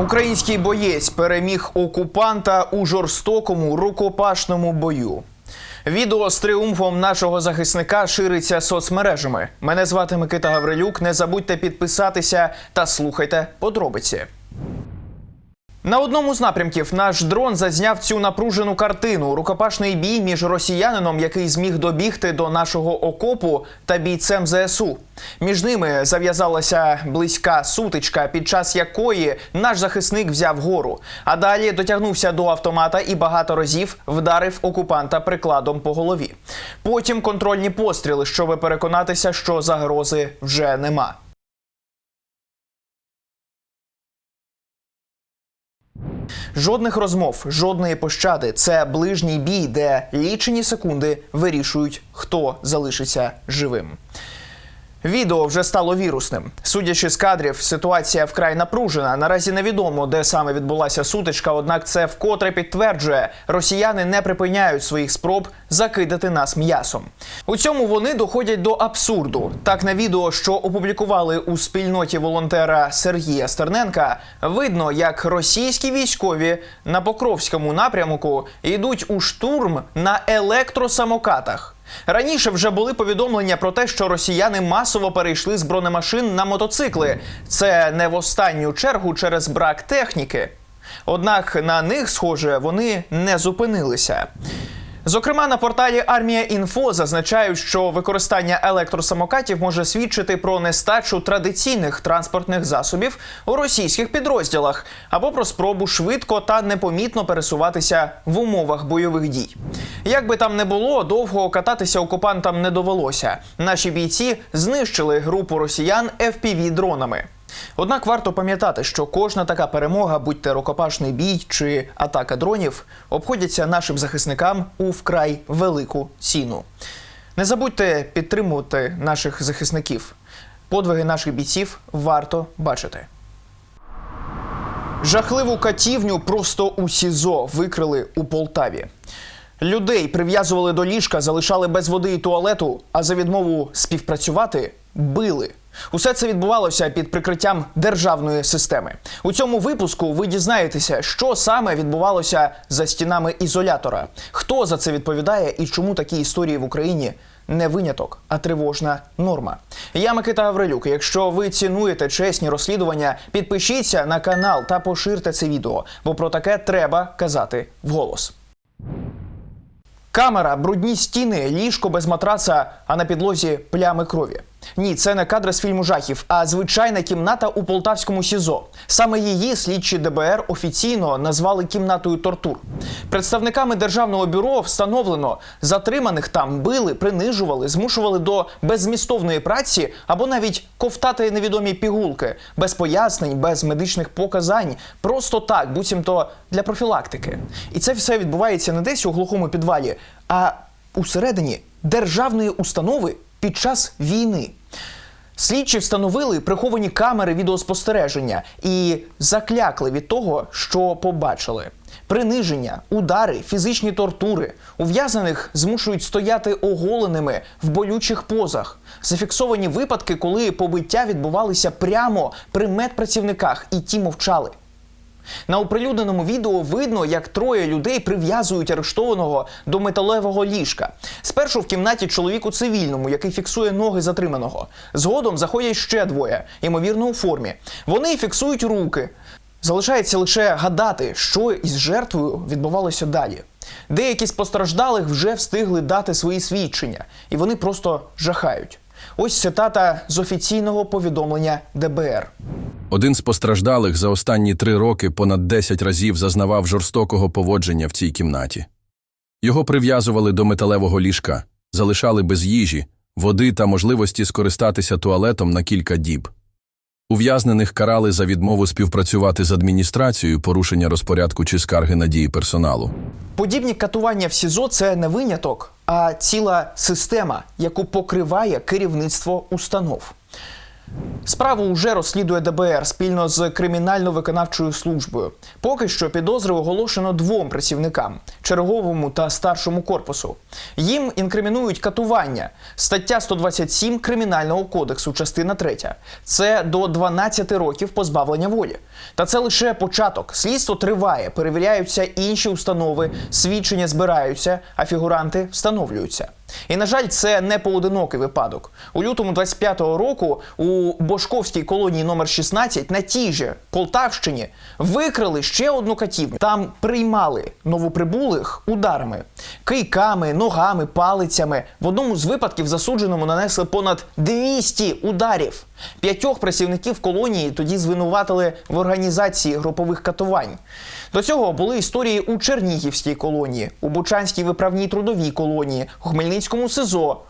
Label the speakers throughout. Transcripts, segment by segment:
Speaker 1: Український боєць переміг окупанта у жорстокому рукопашному бою. Відео з тріумфом нашого захисника шириться соцмережами. Мене звати Микита Гаврилюк. Не забудьте підписатися та слухайте подробиці. На одному з напрямків наш дрон зазняв цю напружену картину. Рукопашний бій між росіянином, який зміг добігти до нашого окопу, та бійцем ЗСУ. Між ними зав'язалася близька сутичка, під час якої наш захисник взяв гору. А далі дотягнувся до автомата і багато разів вдарив окупанта прикладом по голові. Потім контрольні постріли, щоб переконатися, що загрози вже нема. Жодних розмов, жодної пощади. Це ближній бій, де лічені секунди вирішують, хто залишиться живим. Відео вже стало вірусним. Судячи з кадрів, ситуація вкрай напружена. Наразі невідомо, де саме відбулася сутичка, однак це вкотре підтверджує, росіяни не припиняють своїх спроб закидати нас м'ясом. У цьому вони доходять до абсурду. Так на відео, що опублікували у спільноті волонтера Сергія Стерненка, видно, як російські військові на Покровському напрямку йдуть у штурм на електросамокатах. Раніше вже були повідомлення про те, що росіяни масово перейшли з бронемашин на мотоцикли. Це не в останню чергу через брак техніки. Однак на них, схоже, вони не зупинилися. Зокрема, на порталі Армія Інфо зазначають, що використання електросамокатів може свідчити про нестачу традиційних транспортних засобів у російських підрозділах або про спробу швидко та непомітно пересуватися в умовах бойових дій. Як би там не було, довго кататися окупантам не довелося. Наші бійці знищили групу росіян fpv дронами. Однак варто пам'ятати, що кожна така перемога, будь то рукопашний бій чи атака дронів, обходяться нашим захисникам у вкрай велику ціну. Не забудьте підтримувати наших захисників. Подвиги наших бійців варто бачити. Жахливу катівню просто у СІЗО викрили у Полтаві. Людей прив'язували до ліжка, залишали без води і туалету, а за відмову співпрацювати били. Усе це відбувалося під прикриттям державної системи. У цьому випуску ви дізнаєтеся, що саме відбувалося за стінами ізолятора, хто за це відповідає і чому такі історії в Україні не виняток, а тривожна норма. Я Микита Гаврилюк. Якщо ви цінуєте чесні розслідування, підпишіться на канал та поширте це відео, бо про таке треба казати вголос. Камера, брудні стіни, ліжко без матраца, а на підлозі плями крові. Ні, це не кадри з фільму жахів, а звичайна кімната у полтавському СІЗО. Саме її слідчі ДБР офіційно назвали кімнатою тортур. Представниками державного бюро встановлено, затриманих там били, принижували, змушували до беззмістовної праці або навіть ковтати невідомі пігулки, без пояснень, без медичних показань, просто так, буцімто для профілактики. І це все відбувається не десь у глухому підвалі, а усередині державної установи під час війни. Слідчі встановили приховані камери відеоспостереження і заклякли від того, що побачили. Приниження, удари, фізичні тортури. Ув'язнених змушують стояти оголеними в болючих позах. Зафіксовані випадки, коли побиття відбувалися прямо при медпрацівниках, і ті мовчали. На оприлюдненому відео видно, як троє людей прив'язують арештованого до металевого ліжка. Спершу в кімнаті чоловік у цивільному, який фіксує ноги затриманого. Згодом заходять ще двоє, ймовірно, у формі. Вони фіксують руки. Залишається лише гадати, що із жертвою відбувалося далі. Деякі з постраждалих вже встигли дати свої свідчення, і вони просто жахають. Ось цитата з офіційного повідомлення ДБР.
Speaker 2: Один з постраждалих за останні три роки понад 10 разів зазнавав жорстокого поводження в цій кімнаті. Його прив'язували до металевого ліжка, залишали без їжі, води та можливості скористатися туалетом на кілька діб. Ув'язнених карали за відмову співпрацювати з адміністрацією, порушення розпорядку чи скарги на дії персоналу.
Speaker 1: Подібні катування в СІЗО це не виняток, а ціла система, яку покриває керівництво установ. Справу вже розслідує ДБР спільно з кримінально-виконавчою службою. Поки що підозри оголошено двом працівникам черговому та старшому корпусу. Їм інкримінують катування. Стаття 127 Кримінального кодексу, частина 3. Це до 12 років позбавлення волі. Та це лише початок. Слідство триває, перевіряються інші установи, свідчення збираються, а фігуранти встановлюються. І на жаль, це не поодинокий випадок. У лютому 25-го року у Бошковській колонії номер 16 на тій же Полтавщині викрили ще одну катівню. Там приймали новоприбулих ударами, кийками, ногами, палицями. В одному з випадків засудженому нанесли понад 200 ударів. П'ятьох працівників колонії тоді звинуватили в організації групових катувань. До цього були історії у Чернігівській колонії, у Бучанській виправній трудовій колонії, у Хмельницькому СИЗО.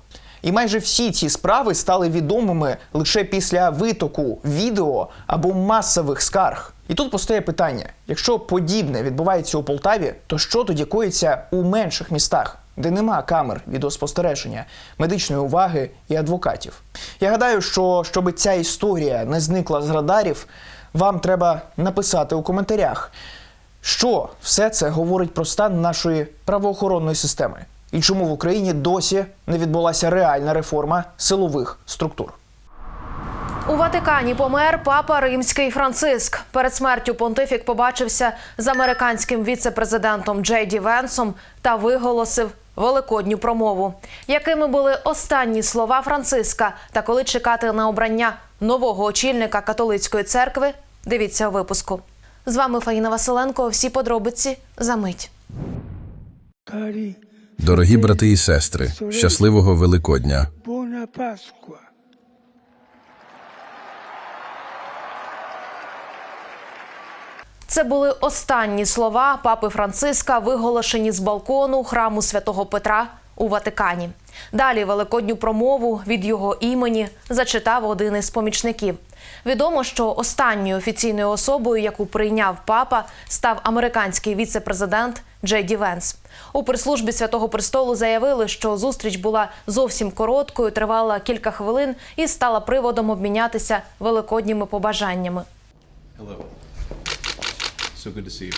Speaker 1: І майже всі ці справи стали відомими лише після витоку відео або масових скарг. І тут постає питання: якщо подібне відбувається у Полтаві, то що тоді коїться у менших містах, де нема камер відеоспостереження, медичної уваги і адвокатів? Я гадаю, що щоб ця історія не зникла з радарів, вам треба написати у коментарях, що все це говорить про стан нашої правоохоронної системи, і чому в Україні досі не відбулася реальна реформа силових структур.
Speaker 3: У Ватикані помер папа римський Франциск. Перед смертю понтифік побачився з американським віце-президентом Джей Ді Венсом та виголосив великодню промову. Якими були останні слова Франциска та коли чекати на обрання нового очільника католицької церкви? Дивіться у випуску. З вами Фаїна Василенко. Всі подробиці за мить.
Speaker 2: Дорогі брати і сестри, щасливого Великодня!
Speaker 3: Це були останні слова папи Франциска, виголошені з балкону храму святого Петра у Ватикані. Далі великодню промову від його імені зачитав один із помічників. Відомо, що останньою офіційною особою, яку прийняв папа, став американський віце-президент Джей Ді Венс. У прес-службі Святого Престолу заявили, що зустріч була зовсім короткою, тривала кілька хвилин і стала приводом обмінятися великодніми побажаннями.
Speaker 4: Hello. So good to see you.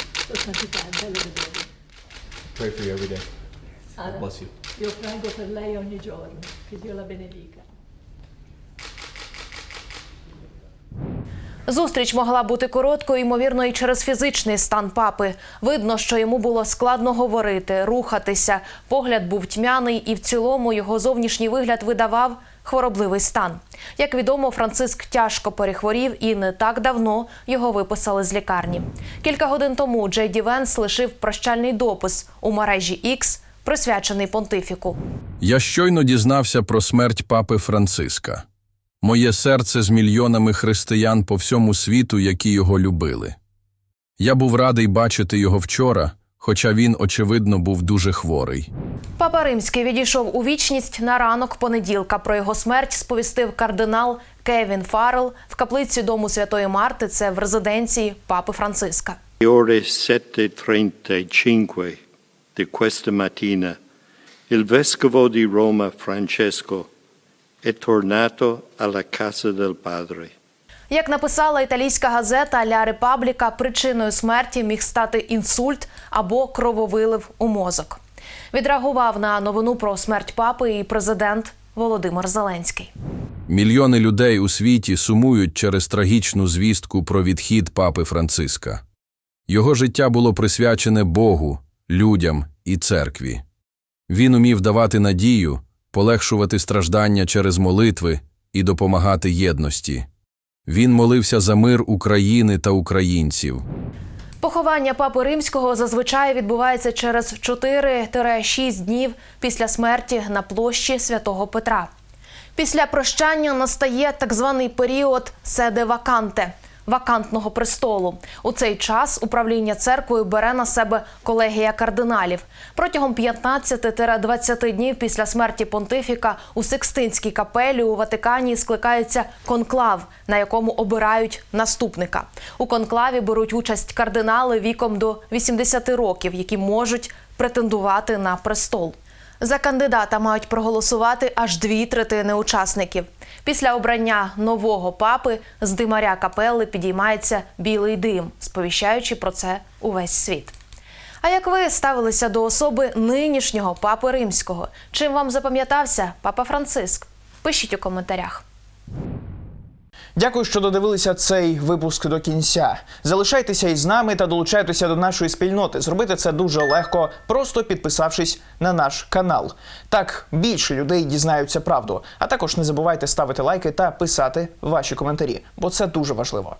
Speaker 4: Pray for you every day. God bless you.
Speaker 5: Io prego per lei ogni giorno, che Dio la benedica.
Speaker 3: Зустріч могла бути короткою, ймовірно, і через фізичний стан папи. Видно, що йому було складно говорити, рухатися. Погляд був тьмяний, і в цілому його зовнішній вигляд видавав хворобливий стан. Як відомо, Франциск тяжко перехворів і не так давно його виписали з лікарні. Кілька годин тому Джей Ді Венс лишив прощальний допис у мережі X, присвячений понтифіку.
Speaker 2: Я щойно дізнався про смерть папи Франциска. Моє серце з мільйонами християн по всьому світу, які його любили. Я був радий бачити його вчора, хоча він, очевидно, був дуже хворий.
Speaker 3: Папа Римський відійшов у вічність на ранок понеділка. Про його смерть сповістив кардинал Кевін Фаррел в каплиці дому Святої Марти. Це в резиденції папи Франциска.
Speaker 6: Le ore 7.35 di questa mattina il vescovo di Roma Francesco è tornato alla casa del Padre.
Speaker 3: Як написала італійська газета Ля Репабліка, причиною смерті міг стати інсульт або крововилив у мозок. Відреагував на новину про смерть папи і президент Володимир Зеленський.
Speaker 2: Мільйони людей у світі сумують через трагічну звістку про відхід папи Франциска. Його життя було присвячене Богу, людям і церкві. Він умів давати надію, полегшувати страждання через молитви і допомагати єдності. Він молився за мир України та українців.
Speaker 3: Поховання папи римського зазвичай відбувається через 4-6 днів після смерті на площі святого Петра. Після прощання настає так званий період седе ваканте вакантного престолу. У цей час управління церквою бере на себе колегія кардиналів. Протягом 15-20 днів після смерті понтифіка у Сикстинській капелі у Ватикані скликається конклав, на якому обирають наступника. У конклаві беруть участь кардинали віком до 80 років, які можуть претендувати на престол. За кандидата мають проголосувати аж дві третини учасників. Після обрання нового папи з димаря капели підіймається білий дим, сповіщаючи про це увесь світ. А як ви ставилися до особи нинішнього папи римського? Чим вам запам'ятався папа Франциск? Пишіть у коментарях.
Speaker 1: Дякую, що додивилися цей випуск до кінця. Залишайтеся із нами та долучайтеся до нашої спільноти. Зробити це дуже легко, просто підписавшись на наш канал. Так більше людей дізнаються правду. А також не забувайте ставити лайки та писати ваші коментарі, бо це дуже важливо.